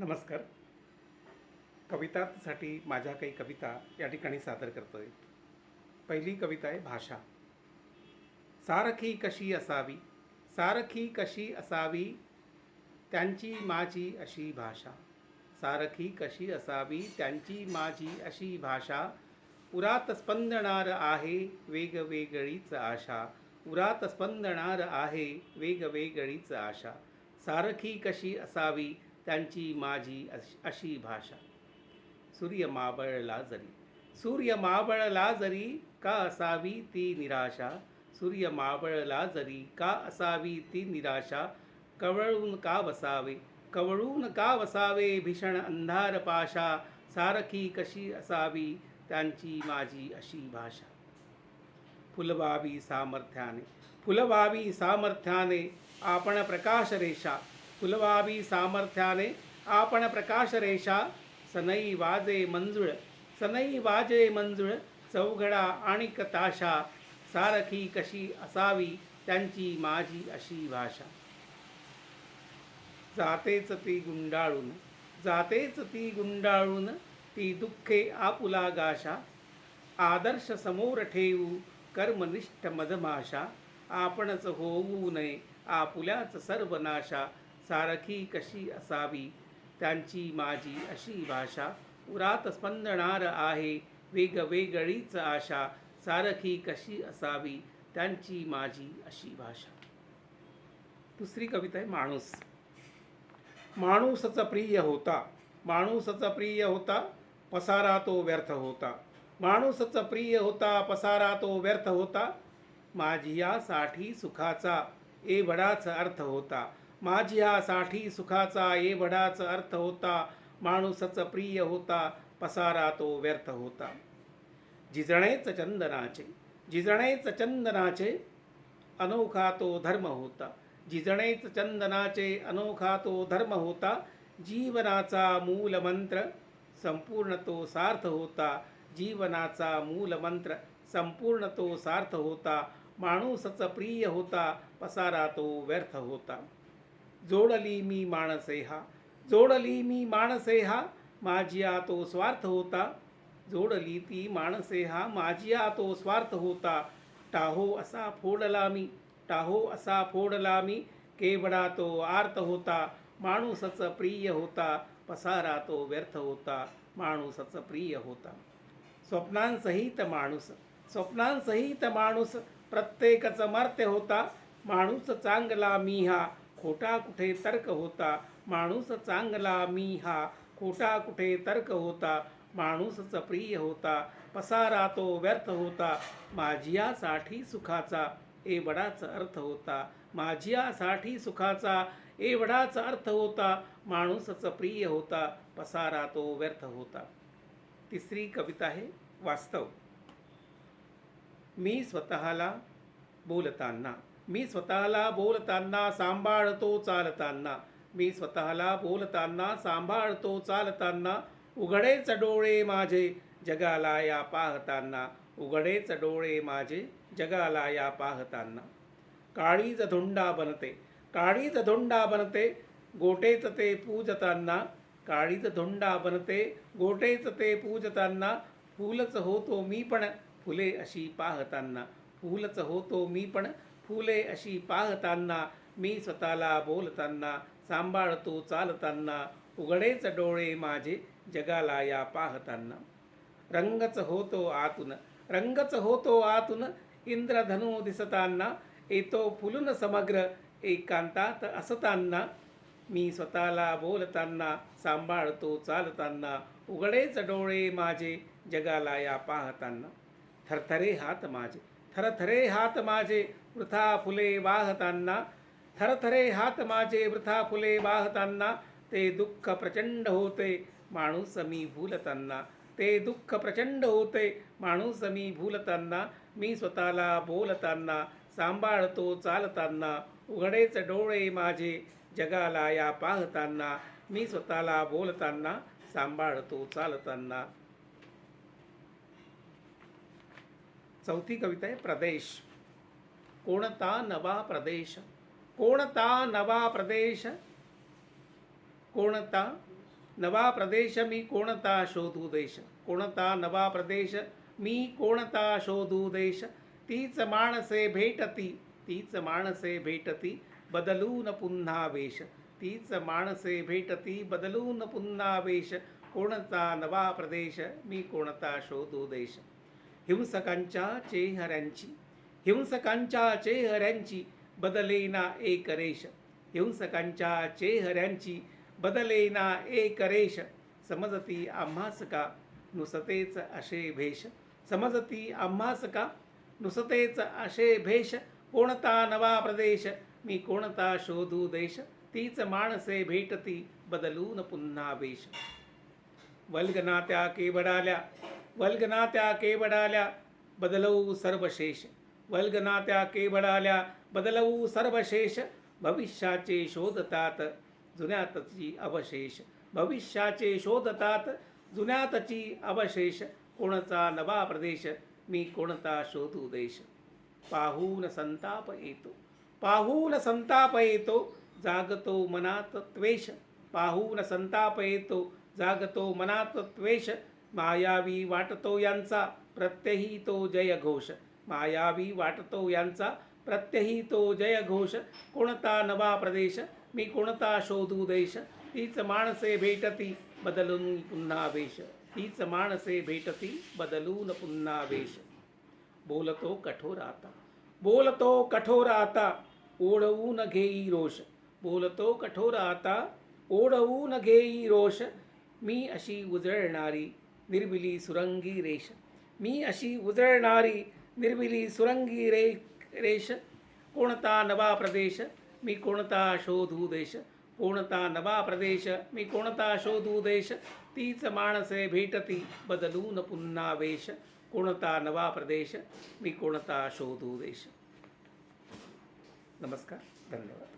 नमस्कार. कवितासाठी माझ्या काही कविता या ठिकाणी सादर करतोय. पहिली कविता आहे भाषा. सारखी कशी असावी? सारखी कशी असावी? त्यांची माझी अशी भाषा. सारखी कशी असावी? त्यांची माझी अशी भाषा. उरात स्पंदणार आहे वेगवेगळीच आशा. उरात स्पंदणार आहे वेगवेगळीच आशा. सारखी कशी असावी? त्यांची माझी अशी भाषा. सूर्य मावळला जरी. सूर्य मावळला जरी का असावी ती निराशा? सूर्य मावळला जरी का असावी ती निराशा? कवळून का बसावे कवळून का वसावे भीषण अंधार पाशा? सारखी कशी असावी त्यांची माझी अशी भाषा? फुलवावी सामर्थ्याने. फुलवावी सामर्थ्याने. आपण प्रकाश रेषा. कुलवावी सामर्थ्याने आपण प्रकाश रेषा सनई वाजे मंजुळ सनई वाजे मंजुळ चौघडा आणि कताशा सारखी कशी असावी त्यांची माझी अशी भाषा. जातेच ती गुंडाळून जातेच ती गुंडाळून ती दुःखे आपुला गाशा. आदर्श समोर ठेवू कर्मनिष्ठ मधमाशा. आपणच होऊ नये आपुल्याच सर्वनाशा. सारखी कशी असावी? त्यांची माझी अशी भाषा. उरात स्पंदणार आहे वेगवेगळीच आशा. सारखी कशी असावी? त्यांची माझी अशी भाषा. दुसरी कविता आहे माणूस. माणूसचा प्रिय होता. माणूसचा प्रिय होता पसारा तो व्यर्थ होता. माणूसचा प्रिय होता पसारा तो व्यर्थ होता. माझियासाठी सुखाचा एवढाच अर्थ होता. माझियासाठी सुखाचा एवढाच अर्थ होता माणूसच प्रिय होता पसारा तो व्यर्थ होता. जिजणेच चंदनाचे जिजणेच चंदनाचे अनोखा तो धर्म होता. जिजणेच चंदनाचे अनोखा तो धर्म होता. जीवनाचा मूलमंत्र संपूर्ण तो सार्थ होता. जीवनाचा मूलमंत्र संपूर्ण तो सार्थ होता. माणूसच प्रिय होता पसारा तो व्यर्थ होता. जोडली मी माणसे हा जोडली मी माणसे हा माझिया तो स्वार्थ होता. जोडली ती माणसे हा माझिया तो स्वार्थ होता. टाहो असा फोडला मी टाहो असा फोडला मी केवडा तो आर्त होता. माणूसच प्रिय होता पसारा तो व्यर्थ होता माणूसच प्रिय होता. स्वप्नांसहित माणूस स्वप्नांसहित माणूस प्रत्येकच मर्त्य होता. माणूस चांगला मी हा खोटा कुठे तर्क होता? माणूस चांगला मी हा. खोटा कुठे तर्क होता? माणूसच प्रिय होता. पसारा तो व्यर्थ होता. माझियासाठी सुखाचा एवढाच अर्थ होता. माझियासाठी सुखाचा एवढाच अर्थ होता. माणूसच प्रिय होता. पसारा तो व्यर्थ होता. तिसरी कविता आहे वास्तव. मी स्वतःला बोलताना मी स्वतःला बोलताना सांभाळतो चालताना. मी स्वतःला बोलताना सांभाळतो चालताना. उघडेच डोळे माझे जगाला या पाहताना. उघडेच डोळे माझे जगाला या पाहताना. काळीज धोंडा बनते काळीज धोंडा बनते गोटेच ते पूजताना. काळीज धोंडा बनते गोटेच ते पूजताना. फूलच होतो मी पण फुले अशी पाहताना. फूलच होतो मी पण फुले अशी पाहताना मी स्वतःला बोलताना सांभाळतो चालताना उघडेच डोळे माझे जगाला या पाहताना. रंगच होतो आतून रंगच होतो आतून इंद्रधनु दिसताना येतो फुलून समग्र एकांतात असताना. मी स्वतःला बोलताना सांभाळतो चालताना उघडेच डोळे माझे जगाला या पाहताना. थरथरे हात माझे थरथरे हात माझे वृथा फुले वाहताना. थरथरे हात माझे वृथा फुले वाहताना. ते दुःख प्रचंड होते माणूस मी भूलताना. ते दुःख प्रचंड होते माणूस मी भूलताना. मी स्वतःला बोलताना सांभाळतो चालताना. उघडेच डोळे माझे जगाला या पाहताना. मी स्वतःला बोलताना सांभाळतो चालताना. चौथी कविता आहे प्रदेश. कोणता नवा प्रदेश? कोणता नवा प्रदेश? कोणता नवा प्रदेश मी कोणता शोधू देश? कोणता नवा प्रदेश मी कोणता शोधू देश? तीच माणसे भेटती तीच माणसे भेटती बदलून पुन्हा वेश. तीच माणसे भेटती बदलून पुन्हा वेश. कोणता नवा प्रदेश मी कोणता शोधू देश? हिंसकांच्या चेहऱ्यांची हिंसकांच्या चेहऱ्यांची बदलेना एक रेष. हिंसकांच्या चेहऱ्यांची बदलेना एक रेष. समजती आम्हास का नुसतेच असे भेष. समजती आम्हास का नुसतेच असे भेष. कोणता नवा प्रदेश मी कोणता शोधू देश. तीच माणसे भेटती बदलून पुन्हा वेश वल्गनात्या केवडाल्या वल्गनात्या केवडाल्या बदलवू सर्वशेष. वल्गनात्या केवडाल्या बदलवू सर्वशेष. भविष्याचे शोधतात जुन्यातची अवशेष. भविष्याचे शोधतात जुन्यातची अवशेष. कोणता नवा प्रदेश? मी कोणता शोधू देश? पाहून संताप येतो. पाहून संताप येतो. जागतो मनात त्वेष. पाहून संताप येतो. जागतो मनात त्वेष. मायावी वाटतो यांचा प्रत्यही तो जयघोष. मायावी वाटतो यांचा प्रत्यही तो जयघोष. कोणता नवा प्रदेश? मी कोणता शोधू देश? तीच माणसे भेटती बदलून पुन्हा वेश. तीच माणसे भेटती बदलून पुन्हा वेश. बोलतो कठोर आता. बोलतो कठोर आता ओढवून घेई रोष. बोलतो कठोर आता ओढवून घेई रोष. मी अशी उजळणारी निर्मिली सुरंगी रेष. मी अशी उजळणारी निर्मिली सुरंगी रे रेष. कोणता नवा प्रदेश मी कोणता शोधू देश. कोणता नवा प्रदेश मी कोणता शोधू देश. तीच माणसे भेटती बदलून पुन्हा वेश. कोणता नवा प्रदेश मी कोणता शोधू देश. नमस्कार धन्यवाद.